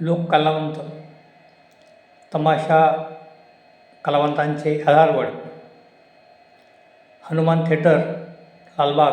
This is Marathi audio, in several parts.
लोककलावंत तमाशा कलावंतांचे आधारवड हनुमान थिएटर लालबाग.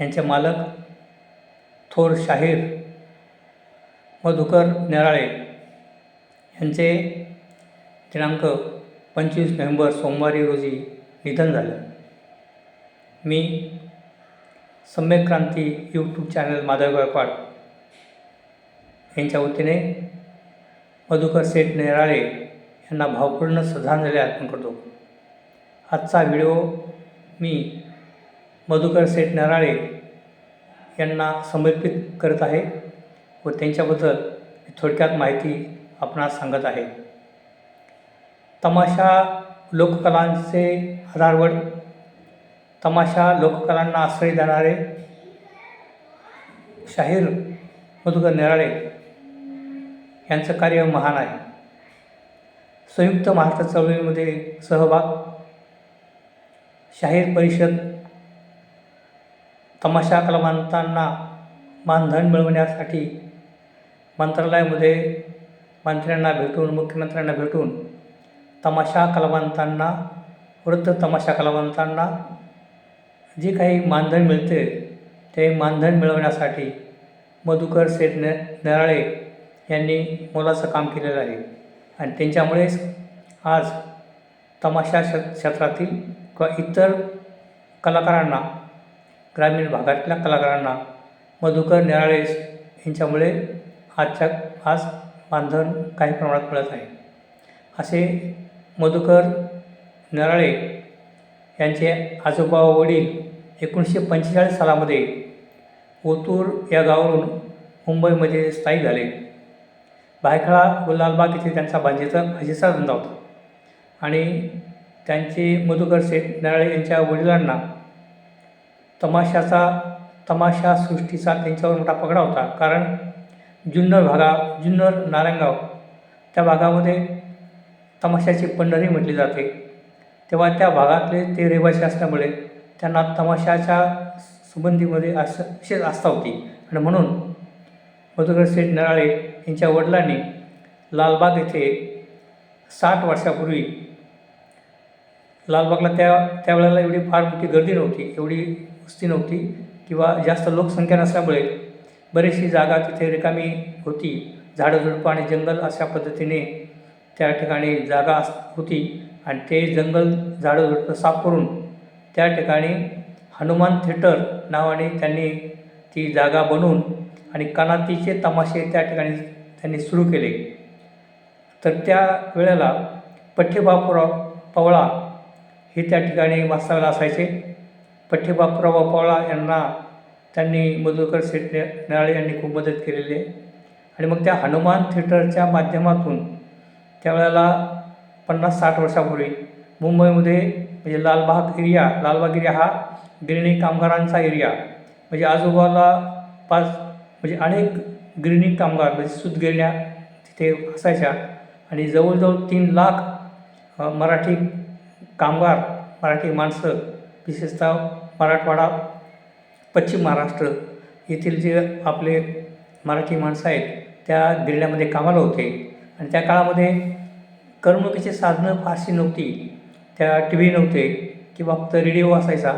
यांचे मालक थोर शाहीर मधुकर नेराळे. यांचे दिनांक पंचवीस नोव्हेंबर सोमवारी रोजी निधन झालं. मी सम्यक क्रांती यूट्यूब चॅनल माधव गायकवाड यांच्या वतीने मधुकर सेठ नेराळे यांना भावपूर्ण श्रद्धांजली अर्पण करतो. आजचा व्हिडिओ मी मधुकर सेठ नेराळे यांना समर्पित करत आहे व त्यांच्याबद्दल थोडक्यात माहिती आपणास सांगत आहे. तमाशा लोककलांचे आधारवड तमाशा लोककलांना आश्रय देणारे शाहीर मधुकर नेराळे यांचं कार्य महान आहे. संयुक्त महाराष्ट्र चळवळीमध्ये सहभाग शाहीर परिषद तमाशा कलावंतांना मानधन मिळवण्यासाठी मंत्रालयामध्ये मंत्र्यांना भेटून मुख्यमंत्र्यांना भेटून तमाशा कलावंतांना वृद्ध तमाशा कलावंतांना जे काही मानधन मिळते ते मानधन मिळवण्यासाठी मधुकर सेठ ने नेराळे यांनी मोलाचं काम केलेलं आहे. आणि त्यांच्यामुळेच आज तमाशा क्ष क्षेत्रातील किंवा इतर कलाकारांना ग्रामीण भागातल्या कलाकारांना मधुकर नेराळे यांच्यामुळे आजच्या आज मानधन काही प्रमाणात मिळत आहे. असे मधुकर नराळे यांचे आजोबा व वडील एकोणीसशे पंचेचाळीस सालामध्ये ओतूर या गावावरून मुंबईमध्ये स्थायिक झाले. भायखळा व लालबाग येथे त्यांचा भाजीचा भाजीचा धंदा होता. आणि त्यांचे मधुकर शेठ नराळे यांच्या वडिलांना तमाशाचा तमाशा सृष्टीचा त्यांच्यावर मोठा पगडा होता. कारण जुन्नर भागा जुन्नर नारायणगाव त्या भागामध्ये तमाशाची पंढरी म्हटली जाते. तेव्हा त्या भागातले ते रहिवासी असल्यामुळे त्यांना तमाशाच्या संबंधीमध्ये असं विशेष आस्था होती. आणि म्हणून मधुकर सेठ नराळे यांच्या वडिलांनी लालबाग येथे साठ वर्षापूर्वी लालबागला त्या त्यावेळेला एवढी फार मोठी गर्दी नव्हती एवढी वस्ती नव्हती किंवा जास्त लोकसंख्या नसल्यामुळे बरीचशी जागा तिथे रिकामी होती. झाडं झुडपं आणि जंगल अशा पद्धतीने त्या ठिकाणी जागा अस होती आणि ते जंगल झाडं झुडपं साफ करून त्या ठिकाणी हनुमान थिएटर नावाने त्यांनी ती जागा बनवून आणि कनातीचे तमाशे त्या ठिकाणी त्यांनी सुरू केले. तर त्या वेळेला पठ्ठेबापूराव पवळा हे त्या ठिकाणी वास्तव्याला असायचे. पठ्ठेबापूराव पवळा यांना त्यांनी मधुकर सेठ नराळे यांनी खूप मदत केलेली आहे. आणि मग त्या हनुमान थिएटरच्या माध्यमातून त्यावेळेला पन्नास साठ वर्षापूर्वी मुंबईमध्ये म्हणजे लालबाग एरिया लालबाग एरिया हा गिरणी कामगारांचा एरिया म्हणजे आजोबाला पाच म्हणजे अनेक गिरणी कामगार म्हणजे सुतगिरण्या तिथे असायच्या. आणि जवळजवळ तीन लाख मराठी कामगार मराठी माणसं विशेषतः मराठवाडा पश्चिम महाराष्ट्र येथील जे आपले मराठी माणसं आहेत त्या गिरण्यामध्ये कामाला होते. आणि त्या काळामध्ये करमणुकीची साधनं फारशी नव्हती. त्या टी व्ही नव्हते किंवा फक्त रेडिओ असायचा.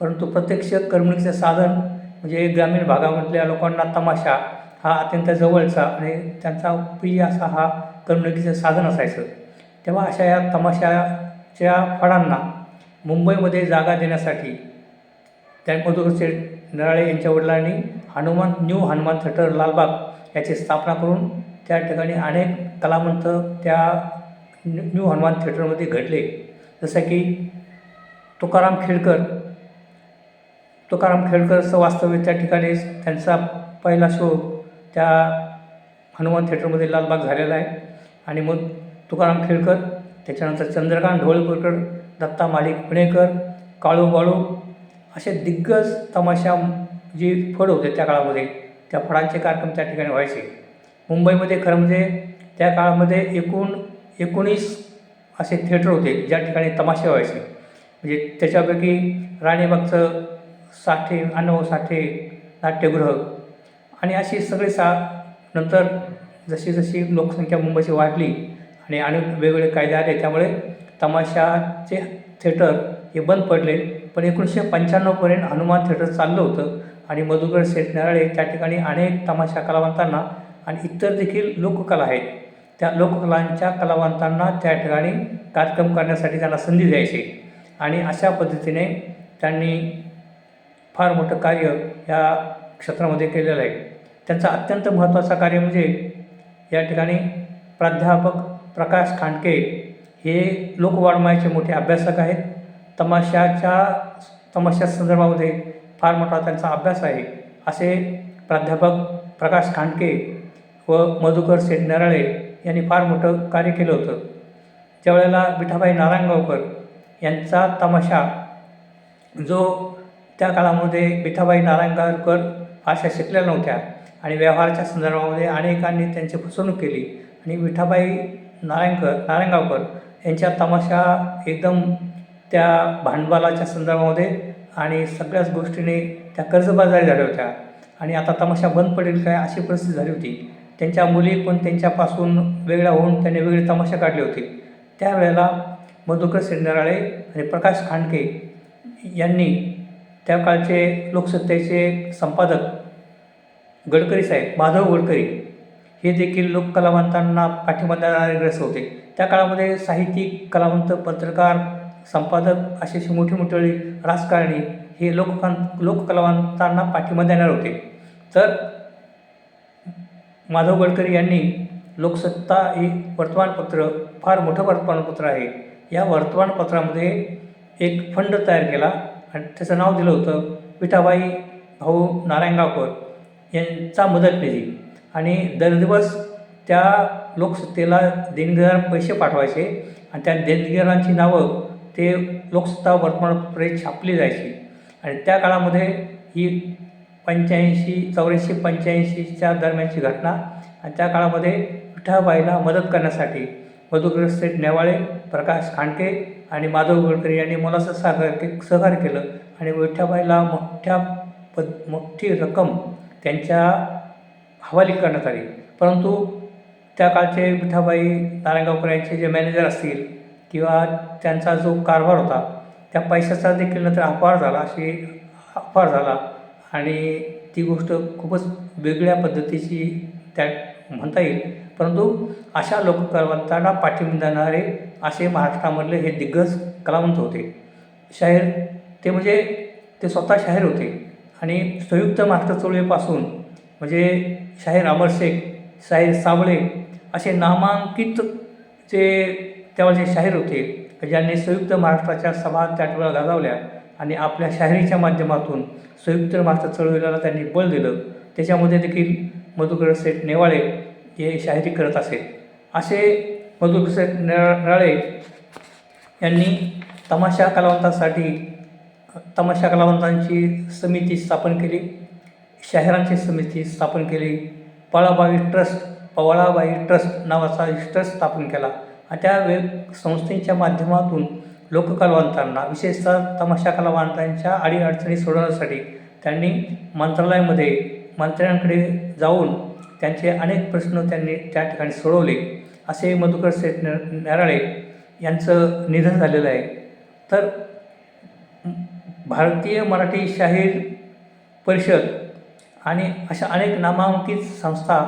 परंतु प्रत्यक्ष करमणुकीचं साधन म्हणजे ग्रामीण भागामधल्या लोकांना तमाशा हा अत्यंत जवळचा आणि त्यांचा प्रिय असा हा करमणुकीचं साधन असायचं. तेव्हा अशा या तमाशाच्या फळांना मुंबईमध्ये जागा देण्यासाठी त्या नराळे यांच्या वडिलांनी हनुमान न्यू हनुमान थिएटर लालबाग याची स्थापना करून त्या ठिकाणी अनेक कलावंत त्या न्यू न्यू हनुमान थिएटरमध्ये घडले. जसं की तुकाराम खेडकर तुकाराम खेडकरचं वास्तव्य त्या ठिकाणी त्यांचा पहिला शो त्या हनुमान थिएटरमध्ये लालबाग झालेला आहे. आणि मग तुकाराम खेडकर त्याच्यानंतर चंद्रकांत ढवळपूरकर दत्ता मालिक पुणेकर काळू बाळू असे दिग्गज तमाशा जी फड होते त्या काळामध्ये त्या फळांचे कार्यक्रम त्या ठिकाणी व्हायचे. मुंबईमध्ये खरं म्हणजे त्या काळामध्ये एकूण एकोणीस असे थिएटर होते ज्या ठिकाणी तमाशे व्हायचे. म्हणजे त्याच्यापैकी राणीबागचं साठे अण्णाभाऊ साठे नाट्यगृह. आणि अशी सगळी सा नंतर जशी जशी लोकसंख्या मुंबईची वाढली आणि अनेक वेगवेगळे कायदे आले त्यामुळे तमाशाचे थिएटर हे बंद पडले. पण एकोणीसशे पंच्याण्णवपर्यंत हनुमान थिएटर चाललं होतं आणि मधुकर शेठ नराळे त्या ठिकाणी अनेक तमाशा कलावंतांना आणि इतर देखील लोककला आहेत. त्या लोककलांच्या कलावंतांना त्या ठिकाणी कार्यक्रम करण्यासाठी त्यांना संधी द्यायची. आणि अशा पद्धतीने त्यांनी फार मोठं कार्य या क्षेत्रामध्ये केलेलं आहे. त्यांचा अत्यंत महत्त्वाचं कार्य म्हणजे या ठिकाणी प्राध्यापक प्रकाश खांडके हे लोकवाङ्मयाचे मोठे अभ्यासक आहेत. तमाशाच्या तमाशा संदर्भामध्ये फार मोठा त्यांचा अभ्यास आहे. असे प्राध्यापक प्रकाश खांडके व मधुकर सेठ नराळे यांनी फार मोठं कार्य केलं होतं. त्यावेळेला विठाबाई नारायणगावकर यांचा तमाशा जो त्या काळामध्ये विठाबाई नारायणगावकर फारशा शिकल्या नव्हत्या आणि व्यवहाराच्या संदर्भामध्ये अनेकांनी त्यांची फसवणूक केली. आणि विठाबाई नारायणकर नारायणगावकर यांच्या तमाशा एकदम त्या भांडवलाच्या संदर्भामध्ये आणि सगळ्याच गोष्टीने त्या कर्जबाजारी झाल्या होत्या. आणि आता तमाशा बंद पडेल काय अशी परिस्थिती झाली होती. त्यांच्या मुली पण त्यांच्यापासून वेगळ्या होऊन त्यांनी वेगळे तमाशा काढले होते. त्यावेळेला मधुकर सेंडराळे आणि प्रकाश खांडके यांनी त्या काळचे लोकसत्तेचे संपादक गडकरी साहेब माधव गडकरी हे देखील लोककलावंतांना पाठिंबा देणारे ग्रस्त होते. त्या काळामध्ये साहित्यिक कलावंत पत्रकार संपादक असे मोठी मोठे मोठे राजकारणी हे लोककां लोककलावंतांना पाठिंबा देणार होते. तर माधव गडकरी यांनी लोकसत्ता हे वर्तमानपत्र फार मोठं वर्तमानपत्र आहे. या वर्तमानपत्रामध्ये एक फंड तयार केला. आणि त्याचं नाव दिलं होतं विठाबाई भाऊ नारायणगावकर यांचा मदत निधी. आणि दर दिवस त्या लोकसत्तेला देणगीदार पैसे पाठवायचे आणि त्या देणगीदारांची नावं ते लोकसत्ता वर्तमानपत्रे छापली जायची. आणि त्या काळामध्ये ही पंच्याऐंशी चौऱ्याऐंशी पंच्याऐंशीच्या दरम्यानची घटना आणि त्या काळामध्ये विठाबाईला मदत करण्यासाठी मधुकर सेठ नेवाळे प्रकाश खांडके आणि माधव गडकरी यांनी मला सहकार्य के सहकार्य केलं. आणि विठ्ठाबाईला मोठ्या पद मोठी रक्कम त्यांच्या हवाली करण्यात आली. परंतु त्या काळचे विठाबाई नारायणगावकर यांचे जे मॅनेजर असतील किंवा त्यांचा जो कारभार होता त्या पैशाचा देखील नंतर अपहार झाला अशी अपार झाला. आणि ती गोष्ट खूपच वेगळ्या पद्धतीची त्या म्हणता येईल. परंतु अशा लोककलावंतांना पाठिंबा देणारे असे महाराष्ट्रामधले हे दिग्गज कलावंत होते. शाहीर ते म्हणजे ते स्वतः शाहीर होते. आणि संयुक्त महाराष्ट्र चळवळीपासून म्हणजे शाहीर अमर शेख शाहीर साबळे असे नामांकित जे त्यावेळेचे शाहीर होते ज्यांनी संयुक्त महाराष्ट्राच्या सभा त्या वेळेला गाजावल्या आणि आपल्या शाहिरीच्या माध्यमातून संयुक्त महाराष्ट्र चळवळीला त्यांनी बळ दिलं. त्याच्यामध्ये देखील मधुकर शेठ नेवाळे हे शाहिरी करत असे. असे मधुकर शेठ नेवाळे यांनी तमाशा कलावंतांसाठी तमाशा कलावंतांची समिती स्थापन केली शाहिरांची समिती स्थापन केली पळाबाई ट्रस्ट पवळाबाई ट्रस्ट नावाचा ट्रस्ट स्थापन केला. आणि त्या वेग संस्थेच्या माध्यमातून लोककलावंतांना विशेषतः तमाशा कलावंतांच्या अडीअडचणी सोडवण्यासाठी त्यांनी मंत्रालयामध्ये मंत्र्यांकडे जाऊन त्यांचे अनेक प्रश्न त्यांनी त्या ठिकाणी सोडवले. असे मधुकर शेठ न नराळे यांचं निधन झालेलं आहे. तर भारतीय मराठी शाहीर परिषद आणि अशा अनेक नामांकित संस्था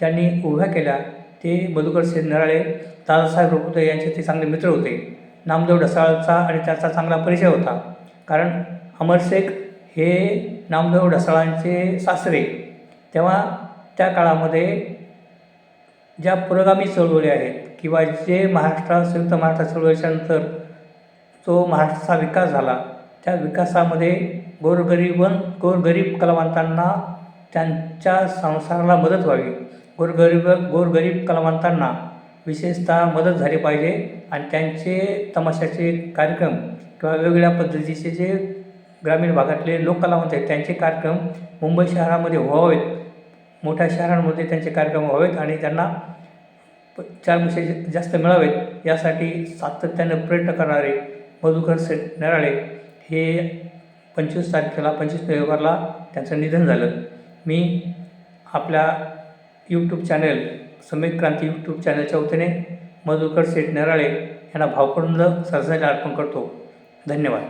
ज्यांनी उभ्या केल्या ते मधुकर शेठ नराळे दादासाहेब रोपुते यांचे ते चांगले मित्र होते. नामदेव ढसाळचा आणि त्याचा चांगला परिचय होता. कारण अमर शेख हे नामदेव ढसाळांचे सासरे. तेव्हा त्या काळामध्ये ज्या पुरोगामी चळवळी आहेत किंवा जे महाराष्ट्रात संयुक्त महाराष्ट्र चळवळीच्या नंतर जो महाराष्ट्राचा विकास झाला त्या विकासामध्ये गोरगरीबन गोरगरीब कलावंतांना त्यांच्या संसाराला मदत व्हावी. गोरगरीब गोरगरीब कलावंतांना विशेषतः मदत झाली पाहिजे आणि त्यांचे तमाशाचे कार्यक्रम किंवा वेगवेगळ्या पद्धतीचे जे ग्रामीण भागातले लोककलावंत आहेत त्यांचे कार्यक्रम मुंबई शहरामध्ये व्हावेत. मोठ्या शहरांमध्ये त्यांचे कार्यक्रम व्हावेत आणि त्यांना प चार पैसे जास्त मिळावेत. यासाठी सातत्यानं प्रयत्न करणारे मधुकर से नराळे हे पंचवीस तारखेला पंचवीस नोव्हेंबरला त्यांचं निधन झालं. मी आपल्या यूट्यूब चॅनल समेत क्रांती यूट्यूब चॅनलच्या वतीने मधुकर सेठ नराळे यांना भावपूर्ण श्रद्धांजली अर्पण करतो. धन्यवाद.